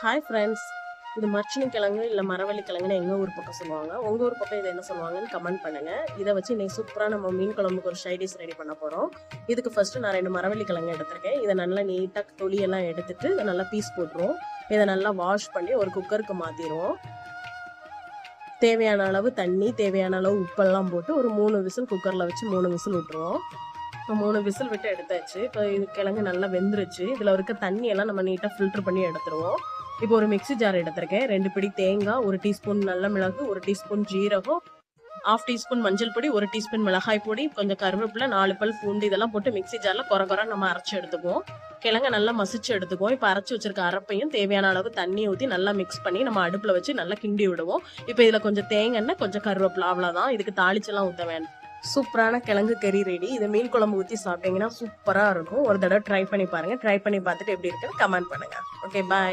Hi friends இது மர்ச்சினி கிழங்கு இல்லை மரவள்ளி கிழங்குன்னு எங்கள் ஊர் பக்கம் சொல்லுவாங்க. உங்கள் ஊர் பக்கம் இதை என்ன சொல்லுவாங்கன்னு கமெண்ட் பண்ணுங்கள் இதை வச்சு இன்றைக்கி சூப்பராக நம்ம மீன் குழம்புக்கு ஒரு ஷைடிஸ் ரெடி பண்ண போகிறோம் இதுக்கு ஃபஸ்ட்டு நான் ரெண்டு மரவள்ளி கிழங்கு எடுத்திருக்கேன். இதை நல்லா நீட்டாக தொலியெல்லாம் எடுத்துட்டு இதை நல்லா பீஸ் போட்டுருவோம். இதை நல்லா வாஷ் பண்ணி ஒரு குக்கருக்கு மாற்றிடுவோம் தேவையான அளவு தண்ணி தேவையான அளவு உப்பெல்லாம் போட்டு ஒரு மூணு விசில் குக்கரில் வச்சு மூணு விசில் விட்டுருவோம். இப்போ மூணு விசில் விட்டு எடுத்தாச்சு. இப்போ இது கிழங்கு நல்லா வெந்துருச்சு. இதில் இருக்க தண்ணியெல்லாம் நம்ம நீட்டாக ஃபில்டர் பண்ணி எடுத்துருவோம். இப்போ ஒரு மிக்ஸி ஜார் எடுத்திருக்கேன். ரெண்டு பிடி தேங்காய் ஒரு டீஸ்பூன் நல்ல மிளகு ஒரு டீஸ்பூன் ஜீரகம் ஆஃப் டீஸ்பூன் மஞ்சள் பொடி ஒரு டீஸ்பூன் மிளகாய் பொடி கொஞ்சம் கருவேப்பிலை நாலு பல் பூண்டு இதெல்லாம் போட்டு மிக்ஸி ஜாரில் குறை குறை நம்ம அரைச்சி எடுத்துக்குவோம். கிழங்க நல்லா மசிச்சு எடுத்துக்குவோம். இப்போ அரைச்சி வச்சிருக்க அரைப்பையும் தேவையான அளவு தண்ணி ஊற்றி நல்லா மிக்ஸ் பண்ணி நம்ம அடுப்பில் வச்சு நல்லா கிண்டி விடுவோம். இப்போ இதில் கொஞ்சம் தேங்காய் கொஞ்சம் கருவேப்பிலை அவ்வளோதான் இதுக்கு தாளிச்செல்லாம் ஊற்ற வேண்டாம் சூப்பரான கிழங்கு கறி ரெடி இதை மீன் குழம்பு ஊற்றி சாப்பிட்டீங்கன்னா சூப்பராக இருக்கும். ஒரு தடவை ட்ரை பண்ணி பாருங்கள் ட்ரை பண்ணி பார்த்துட்டு எப்படி இருக்குன்னு கமெண்ட் பண்ணுங்கள் ஓகே பாய்